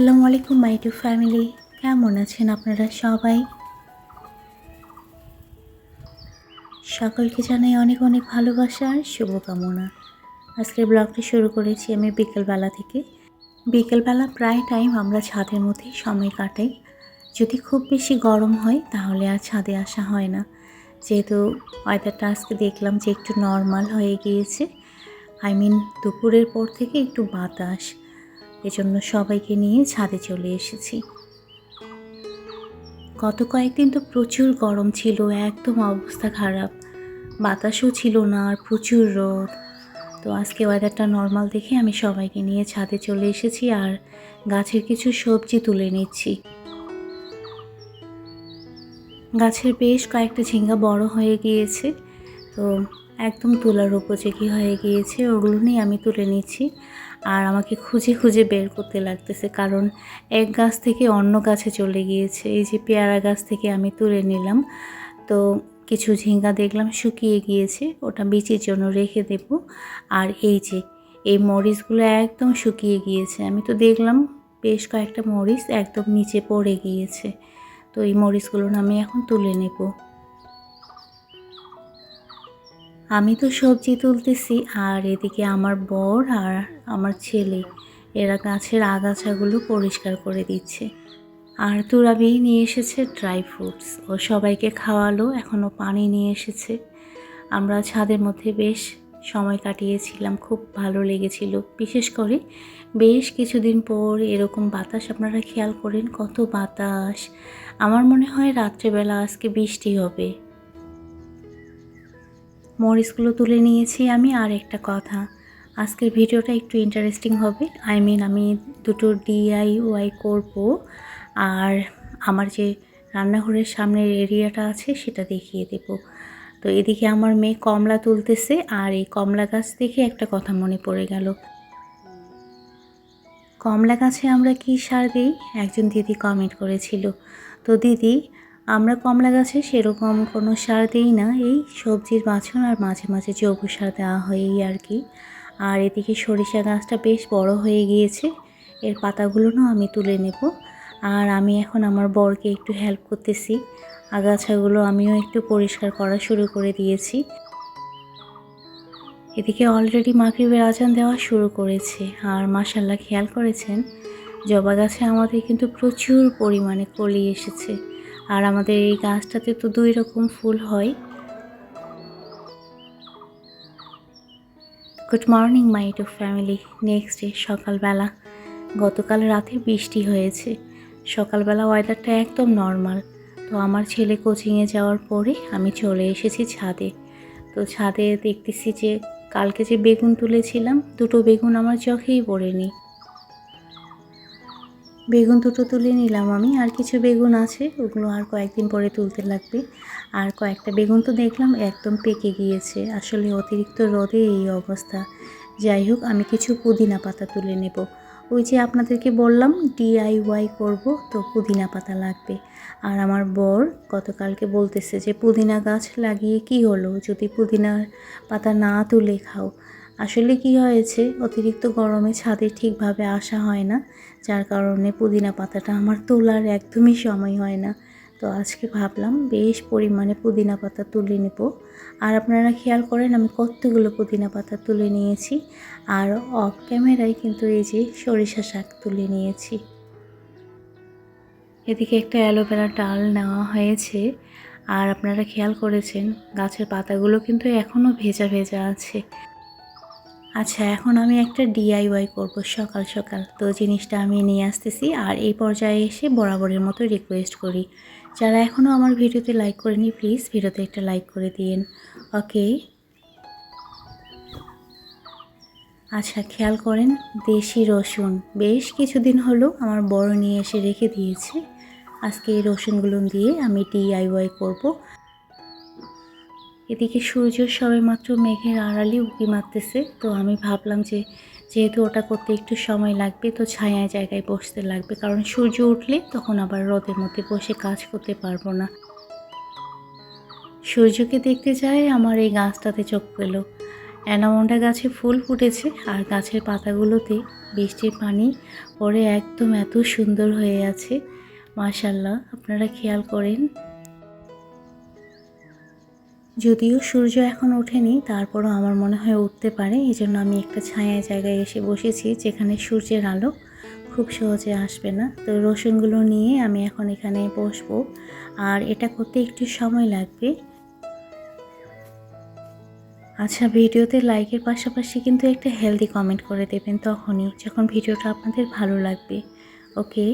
আসসালামু আলাইকুম, মাই to family. কেমন আছেন আপনারা সবাই? সকলকে জানাই অনেক অনেক ভালোবাসা আর শুভকামনা। আজকের ব্লগটি শুরু করেছি আমি বিকেলবেলা থেকে। বিকেলবেলা প্রায় টাইম আমরা ছাদের মধ্যেই সময় কাটাই। যদি খুব বেশি গরম হয়, তাহলে আর ছাদে আসা হয় না। যেহেতু ওয়েদারটা আজকে দেখলাম যে একটু নর্মাল হয়ে গিয়েছে। আই মিন দুপুরের পর থেকে একটু বাতাস। এজন্য সবাইকে নিয়ে ছাদে চলে এসেছি। গত কয়েকদিন তো প্রচুর গরম ছিল, একদম অবস্থা খারাপ। বাতাসও ছিল না আর প্রচুর রোদ। তো আজকে ওয়েদারটা নর্মাল দেখে আমি সবাইকে নিয়ে ছাদে চলে এসেছি আর গাছের কিছু সবজি তুলে নিচ্ছি। গাছের বেশ কয়েকটা ঝিঙ্গা বড় হয়ে গিয়েছে, তো একদম তোলার উপযোগী হয়ে গিয়েছে। ওগুলো নিয়ে আমি তুলে নিচ্ছি। আর আমাকে খুঁজে খুঁজে বের করতে লাগতেছে কারণ এক গাছ থেকে অন্য গাছে চলে গিয়েছে। এই যে পেয়ারা গাছ থেকে আমি তুলে নিলাম। তো কিছু ঝিঙ্গা দেখলাম, শুকিয়ে গিয়েছে। ওটা বিচির জন্য রেখে দেব। আর এই যে, এই মরিচগুলো একদম শুকিয়ে গিয়েছে। আমি তো দেখলাম বেশ কয়েকটা মরিচ একদম নিচে পড়ে গিয়েছে। তো এই মরিচগুলো আমি এখন তুলে নেব। আমি তো সবজি তুলতেছি, আর এদিকে আমার বর আর আমার ছেলে, এরা গাছের আগাছাগুলো পরিষ্কার করে দিচ্ছে। আর তুরাবি নিয়ে এসেছে ড্রাই ফ্রুটস ও সবাইকে খাওয়ালো এখনও পানি নিয়ে এসেছে। আমরা ছাদের মধ্যে বেশ সময় কাটিয়েছিলাম, খুব ভালো লেগেছিল। বিশেষ করে বেশ কিছুদিন পর এরকম বাতাস, আপনারা খেয়াল করেন কত বাতাস। আমার মনে হয় রাত্রেবেলা আজকে বৃষ্টি হবে। মরিচগুলো তুলে নিয়েছি আমি আর একটা কথা। আজকের ভিডিওটা একটু ইন্টারেস্টিং হবে। আই মিন আমি দুটো ডিআইওয়াই করব। আর আমার যে রান্নাঘরের সামনের এরিয়াটা আছে, সেটা দেখিয়ে দেব। তো এদিকে আমার মেয়ে কমলা তুলতেছে আর এই কমলা গাছ দেখে একটা কথা মনে পড়ে গেল। কমলা গাছে আমরা কী সার দিই? একজন দিদি কমেন্ট করেছিল। তো দিদি আমরা কমলা গাছে সেরকম কোনো সার দিই না। এই সবজির বাছন আর মাঝে মাঝে জৈব সার দেওয়া হয় এই আর কি। আর এদিকে সরিষা গাছটা বেশ বড় হয়ে গিয়েছে। এর পাতাগুলোও আমি তুলে নেব। আর আমি এখন আমার বরকে একটু হেল্প করতেছি। আগাছাগুলো আমিও একটু পরিষ্কার করা শুরু করে দিয়েছি। এদিকে অলরেডি মাগরিবের আজান দেওয়া শুরু করেছে। আর মাসাল্লাহ খেয়াল করেছেন? জবা গাছে আমাদের কিন্তু প্রচুর পরিমাণে কলি এসেছে। আর আমাদের এই গাছটাতে তো দুই রকম ফুল হয়। Good morning my to family next day সকালবেলা। গতকাল রাতে বৃষ্টি হয়েছে। সকালবেলা ওয়েদারটা একদম নর্মাল তো আমার ছেলে কোচিংয়ে যাওয়ার পরে আমি চলে এসেছি ছাদে। তো ছাদে দেখতেছি যে কালকে যে বেগুন তুলেছিলাম, দুটো বেগুন আমার চোখেই পড়েনি। বেগুন দুটো তুলে নিলাম আমি, আর কিছু বেগুন আছে, ওগুলো আর কয়েকদিন পরে তুলতে লাগবে। আর কয়েকটা বেগুন তো দেখলাম একদম পেকে গিয়েছে, আসলে অতিরিক্ত রোদে এই অবস্থা। যাই হোক, আমি কিছু পুদিনা পাতা তুলে নেব। ওই যে আপনাদেরকে বললাম ডিআইওয়াই করব, তো পুদিনা পাতা লাগবে। আর আমার বর গতকালকে বলতেছে যে, পুদিনা গাছ লাগিয়ে কি হলো? যদি পুদিনার পাতা না তুলে খাও আসলে কি হয়েছে? অতিরিক্ত গরমে ছাদে ঠিকভাবে আসা হয় না, যার কারণে পুদিনা পাতাটা আমার তোলার একদমই সময় হয় না। তো আজকে ভাবলাম বেশ পরিমাণে পুদিনা পাতা তুলে নেব। আর আপনারা খেয়াল করেন আমি কতগুলো পুদিনা পাতা তুলে নিয়েছি, আর অফ ক্যামেরায় কিন্তু এই যে সরিষা শাক তুলে নিয়েছি। এদিকে একটা অ্যালোভেরা ডাল নেওয়া হয়েছে, আর আপনারা খেয়াল করেছেন গাছের পাতাগুলো কিন্তু এখনও ভেজা ভেজা আছে। আচ্ছা এখন আমি একটা ডিআইওয়াই করব সকাল সকাল। তো জিনিসটা আমি নিয়ে আসতেছি আর এই পর্যায়ে এসে বরাবরের মতো রিকোয়েস্ট করি। যারা এখনও আমার ভিডিওতে লাইক করেনি প্লিজ ভিডিওতে একটা লাইক করে দিন ওকে আচ্ছা খেয়াল করেন, দেশি রসুন। বেশ কিছুদিন হলো আমার বড় নিয়ে এসে রেখে দিয়েছে। আজকে এই রসুনগুলো দিয়ে আমি ডিআইওয়াই করব। এদিকে সূর্য সবে মাত্র মেঘের আড়ালে উঁকি মারতেছে। তো আমি ভাবলাম যে যেহেতু ওটা করতে একটু সময় লাগবে, তো ছায়া জায়গায় বসতে লাগবে। কারণ সূর্য উঠলে তখন আবার রোদের মধ্যে বসে কাজ করতে পারব না। সূর্যকে দেখতে যায় আমার এই গাছটাতে চোখ পেল। অ্যানামন্ডা গাছে ফুল ফুটেছে আর গাছের পাতাগুলোতে বৃষ্টির পানি পরে একদম এত সুন্দর হয়ে আছে। মাশাল্লাহ আপনারা খেয়াল করেন যদিও সূর্য এখন ওঠেনি, তারপরও আমার মনে হয় উঠতে পারে। এই জন্য আমি একটা ছায়া জায়গায় এসে বসেছি যেখানে সূর্যের আলো খুব সহজে আসবে না। তো রসুনগুলো নিয়ে আমি এখন এখানে বসবো। আর এটা করতে একটু সময় লাগবে। আচ্ছা ভিডিওতে লাইকের পাশাপাশি কিন্তু একটা হেলদি কমেন্ট করে দেবেন তখনই, যখন ভিডিওটা আপনাদের ভালো লাগবে। ওকে?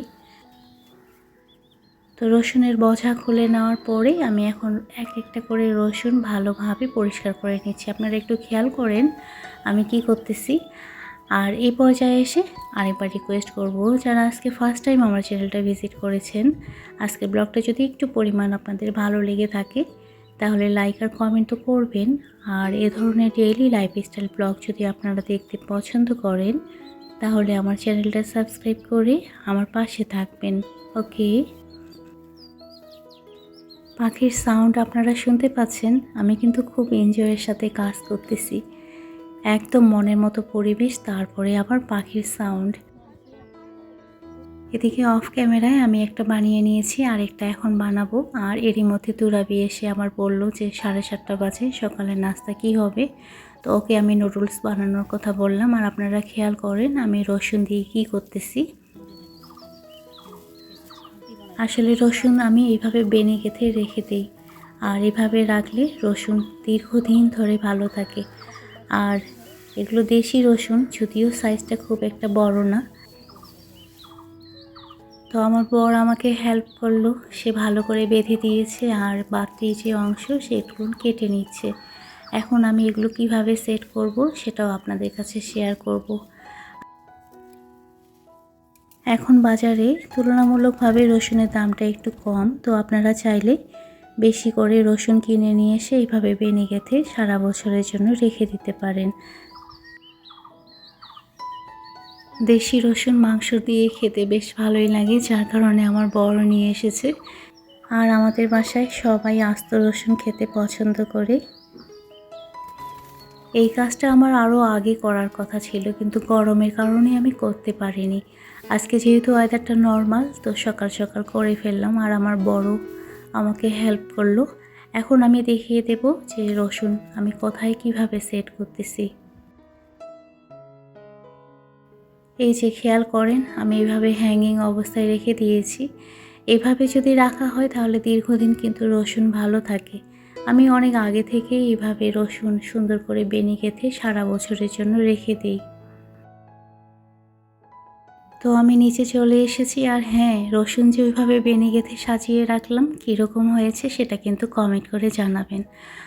তো রসুনের বোঝা খুলে নেওয়ার পরে আমি এখন এক একটা করে রসুন ভালোভাবে পরিষ্কার করে নিচ্ছি। আপনারা একটু খেয়াল করেন আমি কি করতেছি। আর এই পর্যায়ে এসে আরেকবার রিকোয়েস্ট করব, যারা আজকে ফার্স্ট টাইম আমার চ্যানেলটা ভিজিট করেছেন, আজকে ব্লগটা যদি একটু পরিমাণ আপনাদের ভালো লেগে থাকে, তাহলে লাইক আর কমেন্ট তো করবেন। আর এ ধরনের ডেইলি লাইফস্টাইল ব্লগ যদি আপনারা দেখতে পছন্দ করেন, তাহলে আমার চ্যানেলটা সাবস্ক্রাইব করে আমার পাশে থাকবেন। ওকে পাখির সাউন্ড আপনারা শুনতে পাচ্ছেন, আমি কিন্তু খুব এনজয়ের সাথে কাজ করতেছি। একদম মনের মতো পরিবেশ, তারপরে আবার পাখির সাউন্ড এদিকে অফ ক্যামেরায় আমি একটা বানিয়ে নিয়েছি আর একটা এখন বানাবো। আর এরই মধ্যে তুরাবি এসে আমার বলল যে সাড়ে সাতটা বাজে সকালের নাস্তা কি হবে? তো ওকে আমি নুডলস বানানোর কথা বললাম। আর আপনারা খেয়াল করেন, আমি রসুন দিয়ে কি করতেছি। আসলে রসুন আমি এইভাবে বেনে গেঁথে রেখে দিই। আর এভাবে রাখলে রসুন দীর্ঘদিন ধরে ভালো থাকে। আর এগুলো দেশি রসুন, যদিও সাইজটা খুব একটা বড় না। তো আমার বর আমাকে হেল্প করল, সে ভালো করে বেঁধে দিয়েছে আর বাকি যে অংশ সেগুলো কেটে নিচ্ছে। এখন আমি এগুলো কীভাবে সেট করব সেটাও আপনাদের কাছে শেয়ার করব। এখন বাজারে তুলনামূলকভাবে রসুনের দামটা একটু কম, তো আপনারা চাইলে বেশি করে রসুন কিনে নিয়ে এসে এইভাবে বেনে গেঁথে সারা বছরের জন্য রেখে দিতে পারেন। দেশি রসুন মাংস দিয়ে খেতে বেশ ভালোই লাগে, যার কারণে আমার বড় নিয়ে এসেছে। আর আমাদের বাসায় সবাই আস্ত রসুন খেতে পছন্দ করে। এই কাজটা আমার আরও আগে করার কথা ছিল, কিন্তু গরমের কারণে আমি করতে পারিনি। আজকে যেহেতু ওয়েদারটা নর্মাল তো সকাল সকাল করে ফেললাম আর আমার বড় আমাকে হেল্প করল। এখন আমি দেখিয়ে দেব যে রসুন আমি কোথায় কীভাবে সেট করতেছি। এই যে খেয়াল করেন, আমি এভাবে হ্যাঙ্গিং অবস্থায় রেখে দিয়েছি। এভাবে যদি রাখা হয়, তাহলে দীর্ঘদিন কিন্তু রসুন ভালো থাকে। আমি অনেক আগে থেকে এইভাবে রসুন সুন্দর করে বেনি গেঁথে সারা বছরের জন্য রেখে দিই। তো আমি নিচে চলে এসেছি আর হ্যাঁ রসুন যে ওইভাবে বেনে গেঁথে সাজিয়ে রাখলাম, কীরকম হয়েছে সেটা কিন্তু কমেন্ট করে জানাবেন।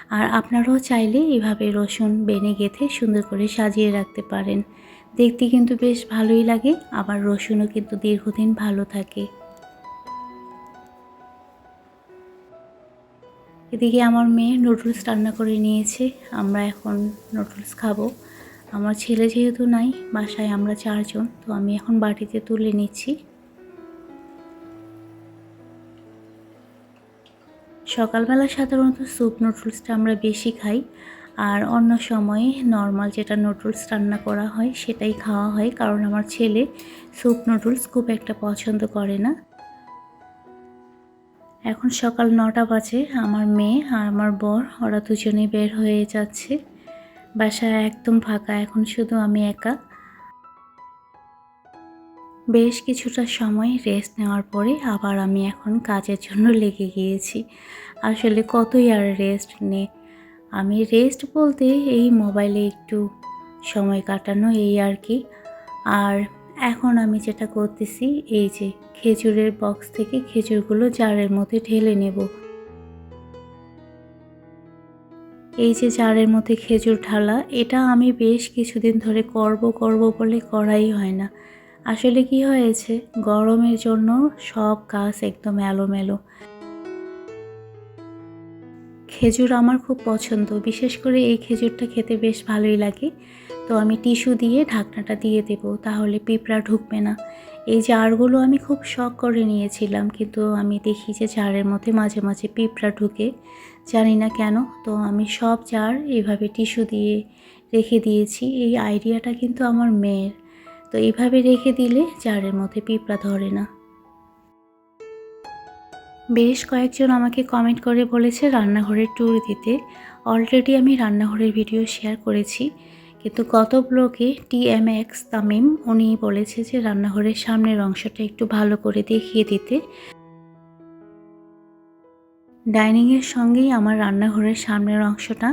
আর আপনারাও চাইলে এইভাবে রসুন বেনে গেঁথে সুন্দর করে সাজিয়ে রাখতে পারেন। দেখতে কিন্তু বেশ ভালোই লাগে, আবার রসুনও কিন্তু দীর্ঘদিন ভালো থাকে। এদিকে আমার মেয়ে নুডলস রান্না করে নিয়েছে, আমরা এখন নুডলস খাব। আমার ছেলে যেহেতু নাই, বাসায় আমরা চারজন, তো আমি এখন বাটিতে তুলে নিচ্ছি। সকালবেলা সাধারণত স্যুপ নুডলসটা আমরা বেশি খাই, আর অন্য সময়ে নর্মাল যেটা নুডলস রান্না করা হয় সেটাই খাওয়া হয়, কারণ আমার ছেলে স্যুপ নুডলস খুব একটা পছন্দ করে না। এখন সকাল নটা বাজে, আমার মেয়ে আর আমার বর, ওরা দুজনেই বের হয়ে যাচ্ছে। বাসা একদম ফাঁকা, এখন শুধু আমি একা। বেশ কিছুটা সময় রেস্ট নেওয়ার পরে আবার আমি এখন কাজের জন্য লেগে গিয়েছি। আসলে কতই আর রেস্ট নে আমি রেস্ট বলতে এই মোবাইলে একটু সময় কাটানো, এই আর কি। আর এখন আমি যেটা করতেছি, এই যে খেজুরের বক্স থেকে খেজুরগুলো জারের মধ্যে ঢেলে নেব। এই যে জারের মধ্যে খেজুর ঢালা, এটা আমি বেশ কিছুদিন ধরে করব করব বলে করাই হয় না। আসলে কি হয়েছে, গরমের জন্য সব গাছ একদম এলোমেলো। খেজুর আমার খুব পছন্দ। বিশেষ করে এই খেজুরটা খেতে বেশ ভালোই লাগে। তো আমি টিস্যু দিয়ে ঢাকনাটা দিয়ে দেব, তাহলে পিঁপড়া ঢুকবে না। এই জারগুলো আমি খুব শখ করে নিয়েছিলাম, কিন্তু আমি দেখি যে জারের মধ্যে মাঝে মাঝে পিঁপড়া ঢুকে। জানি না কেন, তো আমি সব জার এইভাবে টিস্যু দিয়ে রেখে দিয়েছি। এই আইডিয়াটা কিন্তু আমার মেয়ের। তো এইভাবে রেখে দিলে জারের মধ্যে পিঁপড়া ধরে না। বেশ কয়েকজন আমাকে কমেন্ট করে বলেছে রান্নাঘরের ট্যুর দিতে। অলরেডি আমি রান্নাঘরের ভিডিও শেয়ার করেছি। কিন্তু গত ব্লগে টিএমএক্স তামিম, উনি বলেছে যে রান্নাঘরের সামনের অংশটা একটু ভালো করে দেখিয়ে দিতে। ডাইনিংয়ের সঙ্গেই আমার রান্নাঘরের সামনের অংশটা।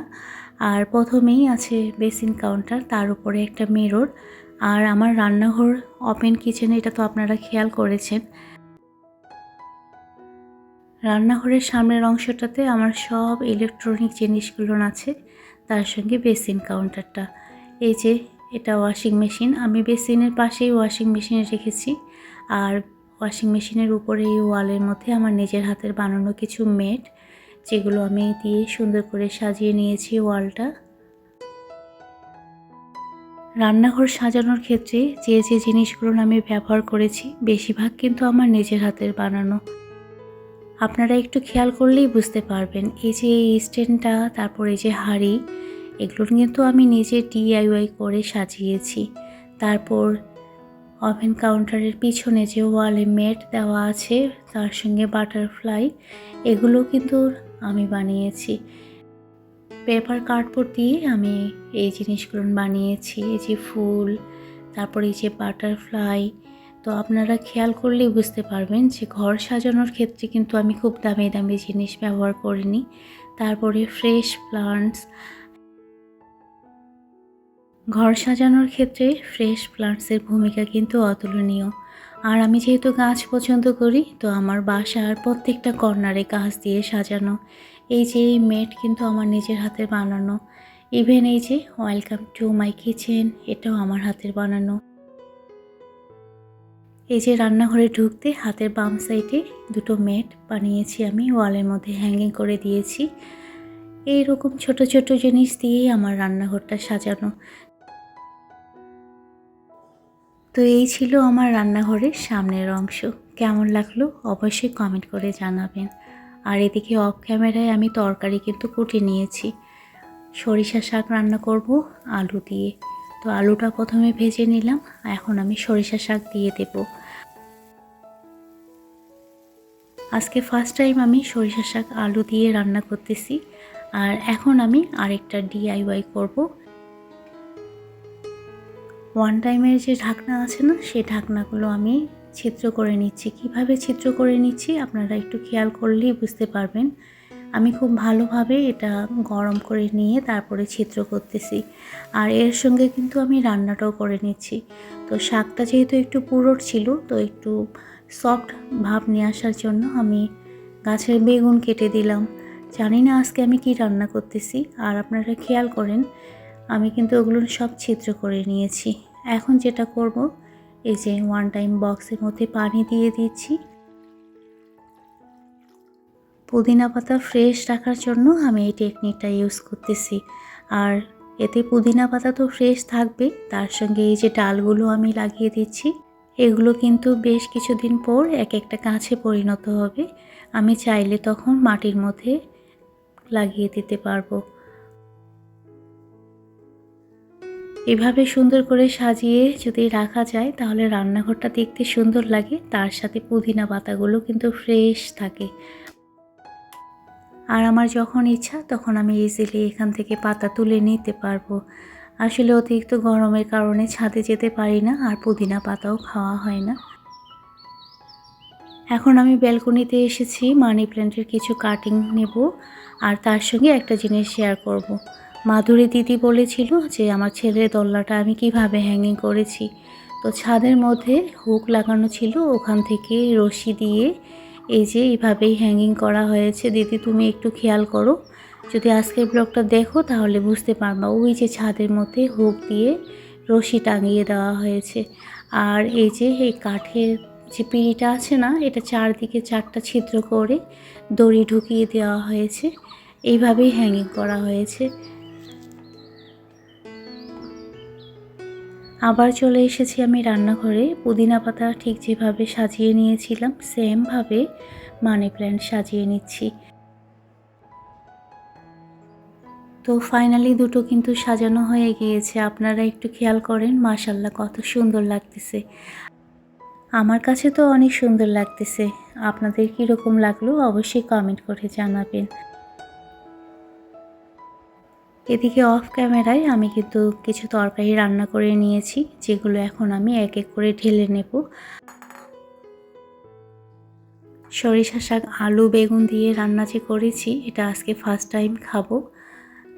আর প্রথমেই আছে বেসিন কাউন্টার তার উপরে একটা মিরর আর আমার রান্নাঘর ওপেন কিচেন এটা তো আপনারা খেয়াল করেছেন। রান্নাঘরের সামনের অংশটাতে আমার সব ইলেকট্রনিক জিনিসগুলো আছে, তার সঙ্গে বেসিন কাউন্টারটা এই যে, এটা ওয়াশিং মেশিন আমি বেসিনের পাশেই ওয়াশিং মেশিন রেখেছি, আর ওয়াশিং মেশিনের উপরে এই ওয়ালের মধ্যে আমার নিজের হাতের বানানো কিছু মেট যেগুলো আমি দিয়ে সুন্দর করে সাজিয়ে নিয়েছি ওয়ালটা। রান্নাঘর সাজানোর ক্ষেত্রে যে যে জিনিসগুলো আমি ব্যবহার করেছি, বেশিরভাগ কিন্তু আমার নিজের হাতের বানানো। আপনারা একটু খেয়াল করলেই বুঝতে পারবেন। এই যে এই স্ট্যান্ডটা তারপর এই যে হাঁড়ি, এগুলো কিন্তু আমি নিজে ডিআইওয়াই করে সাজিয়েছি। তারপর ওভেন কাউন্টারের পিছনে যে ওয়ালে মেট দেওয়া আছে, তার সঙ্গে বাটারফ্লাই এগুলো কিন্তু আমি বানিয়েছি। পেপার কার্ডবোর্ড দিয়ে আমি এই জিনিসগুলো বানিয়েছি। এই যে ফুল, তারপর এই যে বাটারফ্লাই তো আপনারা খেয়াল করলেই বুঝতে পারবেন যে ঘর সাজানোর ক্ষেত্রে কিন্তু আমি খুব দামি দামি জিনিস ব্যবহার করিনি। তারপরে ফ্রেশ প্লান্টস ঘর সাজানোর ক্ষেত্রে ফ্রেশ প্লান্টসের ভূমিকা কিন্তু অতুলনীয়। আর আমি যেহেতু গাছ পছন্দ করি, তো আমার বাসার প্রত্যেকটা কর্নারে গাছ দিয়ে সাজানো। এই যে এই মেট কিন্তু আমার নিজের হাতে বানানো। ইভেন এই যে ওয়েলকাম টু মাই কিচেন এটাও আমার হাতের বানানো। এই যে রান্নাঘরে ঢুকতে হাতের বাম সাইডে দুটো মেট বানিয়েছি আমি, ওয়ালের মধ্যে হ্যাঙ্গিং করে দিয়েছি। এই রকম ছোট ছোট জিনিস দিয়েই আমার রান্নাঘরটা সাজানো। তো এই ছিল আমার রান্নাঘরের সামনের অংশ। কেমন লাগল অবশ্যই কমেন্ট করে জানাবেন। আর এদিকে অফ ক্যামেরায় আমি তরকারি কিন্তু কুটে নিয়েছি। সরিষা শাক রান্না করব, আলু দিয়ে। তো আলুটা প্রথমে ভেজে নিলাম এখন আমি সরিষা শাক দিয়ে দেব। আজকে ফার্স্ট টাইম আমি সরিষা শাক আলু দিয়ে রান্না করতেছি, আর এখন আমি আরেকটা ডিআইওয়াই করব। ওয়ান টাইমের যে ঢাকনা আছে না, সেই ঢাকনাগুলো আমি ছিদ্র করে নিচ্ছি। কীভাবে ছিদ্র করে নিচ্ছি, আপনারা একটু খেয়াল করলেই বুঝতে পারবেন। আমি খুব ভালোভাবে এটা গরম করে নিয়ে তারপরে ছিদ্র করতেছি। আর এর সঙ্গে কিন্তু আমি রান্নাটাও করে নিচ্ছি। তো শাকটা যেহেতু একটু পুরোট ছিল, তো একটু সফট ভাব নিয়ে আসার জন্য আমি গাছের বেগুন কেটে দিলাম। জানি না আজকে আমি কি রান্না করতেছি, আর আপনারা খেয়াল করেন, আমি কিন্তু ওগুলো সব ছিদ্র করে নিয়েছি। এখন যেটা করব, এই যে ওয়ান টাইম বক্সের মধ্যে পানি দিয়ে দিচ্ছি। পুদিনা পাতা ফ্রেশ রাখার জন্য আমি এই টেকনিকটা ইউজ করতেছি। আর এতে পুদিনা পাতা তো ফ্রেশ থাকবে, তার সঙ্গে এই যে ডালগুলো আমি লাগিয়ে দিচ্ছি, এগুলো কিন্তু বেশ কিছুদিন পর এক একটা গাছে পরিণত হবে। আমি চাইলে তখন মাটির মধ্যে লাগিয়ে দিতে পারব। এভাবে সুন্দর করে সাজিয়ে যদি রাখা যায়, তাহলে রান্নাঘরটা দেখতে সুন্দর লাগে, তার সাথে পুদিনা পাতাগুলো কিন্তু ফ্রেশ থাকে। আর আমার যখন ইচ্ছা, তখন আমি ইজিলি এখান থেকে পাতা তুলে নিতে পারব। আসলে অতিরিক্ত গরমের কারণে ছাদে যেতে পারি না আর পুদিনা পাতাও খাওয়া হয় না। এখন আমি ব্যালকনিতে এসেছি, মানি প্ল্যান্টের কিছু কাটিং নেব আর তার সঙ্গে একটা জিনিস শেয়ার করব। মাধুরী দিদি বলেছিল যে, আমার ছেলের দোল্লাটা আমি কীভাবে হ্যাঙ্গিং করেছি? তো ছাদের মধ্যে হুক লাগানো ছিল, ওখান থেকে রশি দিয়ে এই যে এইভাবেই হ্যাঙ্গিং করা হয়েছে। দিদি, তুমি একটু খেয়াল করো। যদি আজকের ব্লগটা দেখো, তাহলে বুঝতে পারবা। ওই যে ছাদের মধ্যে হুক দিয়ে রশি টাঙিয়ে দেওয়া হয়েছে। আর এই যে এই কাঠের যে পিঁড়িটা আছে না, এটা চারদিকে চারটা ছিদ্র করে দড়ি ঢুকিয়ে দেওয়া হয়েছে। এইভাবেই হ্যাঙ্গিং করা হয়েছে। আবার চলে এসেছি আমি রান্নাঘরে। পুদিনা পাতা ঠিক যেভাবে সাজিয়ে নিয়েছিলাম, সেমভাবে মানি প্ল্যান্ট সাজিয়ে নিচ্ছি। তো ফাইনালি দুটো কিন্তু সাজানো হয়ে গিয়েছে। আপনারা একটু খেয়াল করেন মাশাল্লাহ কত সুন্দর লাগতেছে। আমার কাছে তো অনেক সুন্দর লাগতেছে। আপনাদের কীরকম লাগল অবশ্যই কমেন্ট করে জানাবেন। এদিকে অফ ক্যামেরায় আমি কিন্তু কিছু তরকারি রান্না করে নিয়েছি, যেগুলো এখন আমি এক এক করে ঢেলে নেব। সরিষা শাক, আলু, বেগুন দিয়ে রান্না যে করেছি, এটা আজকে ফার্স্ট টাইম খাব।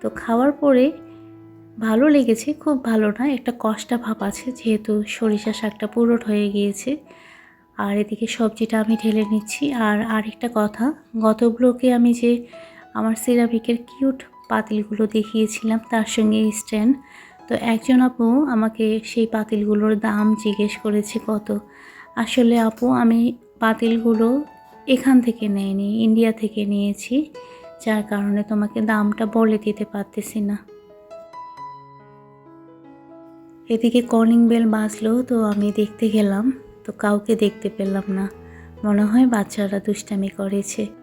তো খাওয়ার পরে ভালো লেগেছে, খুব ভালো না, একটা কষ্টা ভাব আছে, যেহেতু সরিষা শাকটা পুরোট হয়ে গিয়েছে। আর এদিকে সবজিটা আমি ঢেলে নিচ্ছি। আর আরেকটা কথা গত ব্লকে আমি যে আমার সিরামিকের কিউট পাতিলগুলো দেখিয়েছিলাম তার সঙ্গে স্ট্যান্ড। তো একজন আপু আমাকে সেই পাতিলগুলোর দাম জিজ্ঞেস করেছে কত। আসলে আপু, আমি পাতিলগুলো এখান থেকে নেয়নি ইন্ডিয়া থেকে নিয়েছি, যার কারণে তোমাকে দামটা বলে দিতে পারতেছি না। এদিকে কলিং বেল বাজলো, তো আমি দেখতে গেলাম, তো কাউকে দেখতে পেলাম না। মনে হয় বাচ্চারা দুষ্টামি করেছে।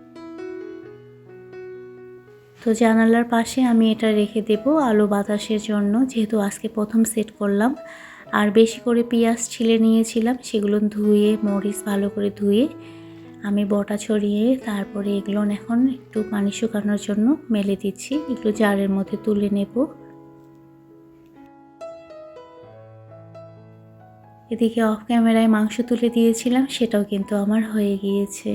তো জানালার পাশে আমি এটা রেখে দেব আলো বাতাসের জন্য, যেহেতু আজকে প্রথম সেট করলাম। আর বেশি করে পেঁয়াজ ছিলে নিয়েছিলাম, সেগুলো ধুয়ে, মরিচ ভালো করে ধুয়ে আমি বটা ছড়িয়ে তারপরে এগুলো এখন একটু পানি শুকানোর জন্য মেলে দিচ্ছি, একটু জারের মধ্যে তুলে নেব। এদিকে অফ ক্যামেরায় মাংস তুলে দিয়েছিলাম, সেটাও কিন্তু আমার হয়ে গিয়েছে।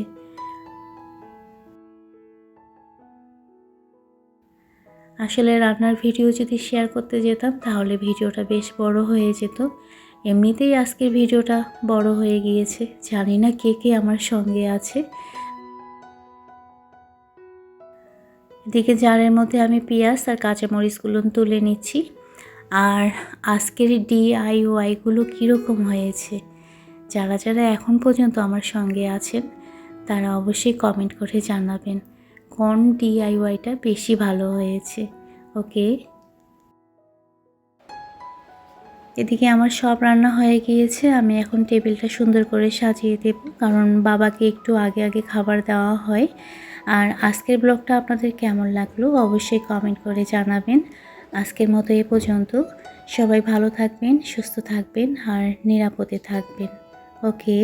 আসলে রান্নার ভিডিও যদি শেয়ার করতে যেতাম, তাহলে ভিডিওটা বেশ বড় হয়ে যেত। এমনিতেই আজকের ভিডিওটা বড় হয়ে গিয়েছে। জানি না কে কে আমার সঙ্গে আছে। এদিকে জারের মধ্যে আমি পেঁয়াজ আর কাঁচামরিচগুলো তুলে নিচ্ছি। আর আজকের ডিআইওয়াইগুলো কীরকম হয়েছে? যারা যারা এখন পর্যন্ত আমার সঙ্গে আছেন, তারা অবশ্যই কমেন্ট করে জানাবেন। কোন ডিআইওয়াইটা বেশি ভালো হয়েছে? ওকে? এদিকে আমার সব রান্না হয়ে গিয়েছে, আমি এখন টেবিলটা সুন্দর করে সাজিয়ে দেব, কারণ বাবাকে একটু আগে আগে খাবার দেওয়া হয়। আর আজকের ব্লগটা আপনাদের কেমন লাগল অবশ্যই কমেন্ট করে জানাবেন। আজকের মতো এ পর্যন্ত। সবাই ভালো থাকবেন, সুস্থ থাকবেন আর নিরাপদে থাকবেন। ওকে?